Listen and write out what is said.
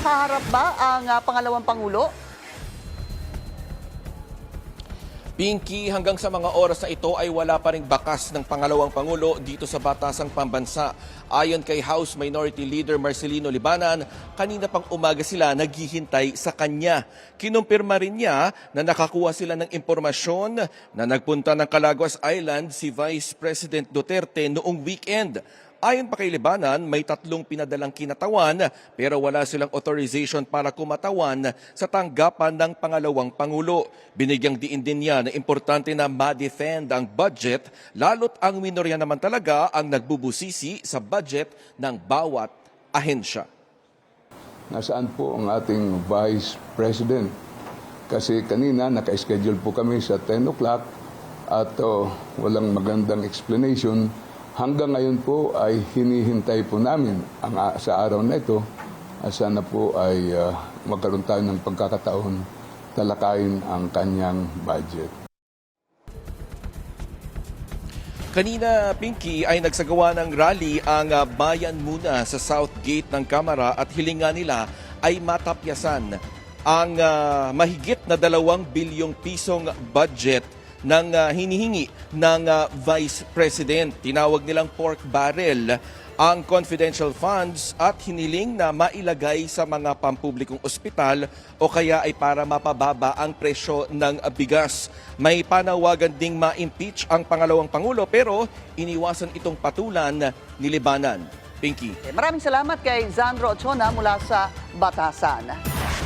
haharap ba ang ah, pangalawang Pangulo? Pinky, hanggang sa mga oras na ito ay wala pa ring bakas ng pangalawang Pangulo dito sa Batasang Pambansa. Ayon kay House Minority Leader Marcelino Libanan, kanina pang umaga sila naghihintay sa kanya. Kinumpirma rin niya na nakakuha sila ng impormasyon na nagpunta ng Calaguas Island si Vice President Duterte noong weekend. Ayon pa kay Libanan, may tatlong pinadalang kinatawan pero wala silang authorization para kumatawan sa tanggapan ng pangalawang Pangulo. Binigyang diin din niya na importante na ma-defend ang budget lalo't ang minorya naman talaga ang nagbubusisi sa budget ng bawat ahensya. Nasaan po ang ating Vice President? Kasi kanina naka-schedule po kami sa 10 o'clock at oh, walang magandang explanation. Hanggang ngayon po ay hinihintay po namin ang, sa araw na ito. ah, sana po ay ah, magkaroon tayo ng pagkakataon talakayin ang kanyang budget. Kanina, Pinky, ay nagsagawa ng rally ang ah, bayan muna sa South Gate ng Kamara at hilinga nila ay matapyasan ang ah, mahigit na dalawang bilyong pisong budget ng ah, hinihingi ng ah, Vice President. Tinawag nilang pork barrel ang confidential funds at hiniling na mailagay sa mga pampublikong ospital o kaya ay para mapababa ang presyo ng bigas. May panawagan ding ma-impeach ang pangalawang pangulo pero iniwasan itong patulan ni Libanan. Pinky. Maraming salamat kay Zandro Ochona mula sa Batasan.